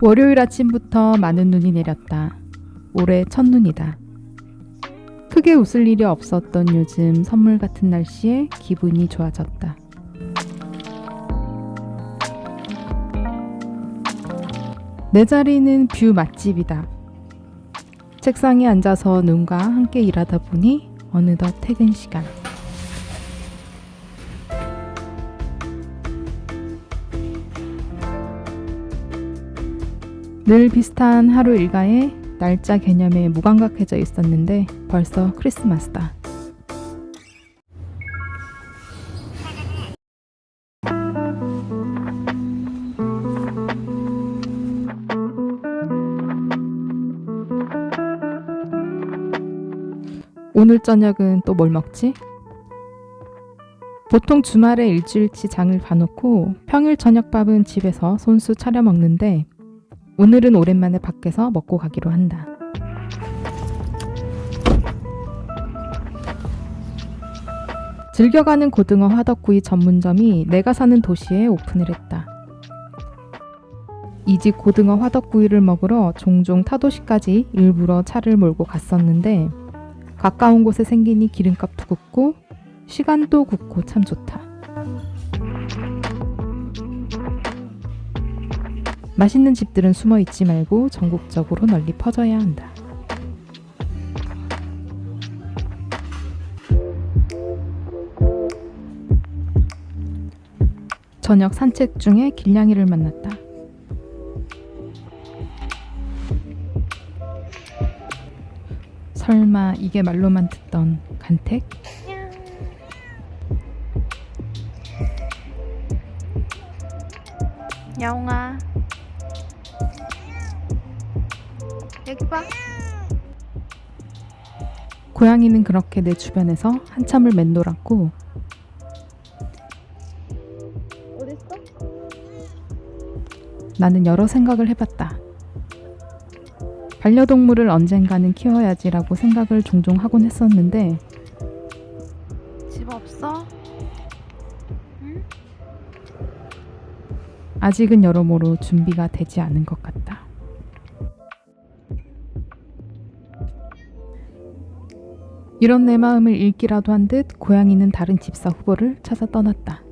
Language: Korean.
월요일 아침부터 많은 눈이 내렸다. 올해 첫눈이다. 크게 웃을 일이 없었던 요즘 선물 같은 날씨에 기분이 좋아졌다. 내 자리는 뷰 맛집이다. 책상에 앉아서 눈과 함께 일하다 보니 어느덧 퇴근 시간. 늘 비슷한 하루 일과에 날짜 개념에 무감각해져 있었는데 벌써 크리스마스다. 오늘 저녁은 또 뭘 먹지? 보통 주말에 일주일치 장을 봐놓고 평일 저녁밥은 집에서 손수 차려 먹는데 오늘은 오랜만에 밖에서 먹고 가기로 한다. 즐겨가는 고등어 화덕구이 전문점이 내가 사는 도시에 오픈을 했다. 이 집 고등어 화덕구이를 먹으러 종종 타도시까지 일부러 차를 몰고 갔었는데 가까운 곳에 생기니 기름값도 굳고 시간도 굳고 참 좋다. 맛있는 집들은 숨어 있지 말고 전국적으로 널리 퍼져야 한다. 저녁 산책 중에 길냥이를 만났다. 설마 이게 말로만 듣던 간택? 야옹아 여기 봐 고양이는 그렇게 내 주변에서 한참을 맴돌았고 어딨어? 나는 여러 생각을 해봤다. 반려동물을 언젠가는 키워야지라고 생각을 종종 하곤 했었는데 집 없어? 응? 아직은 여러모로 준비가 되지 않은 것 같다. 이런 내 마음을 읽기라도 한 듯 고양이는 다른 집사 후보를 찾아 떠났다.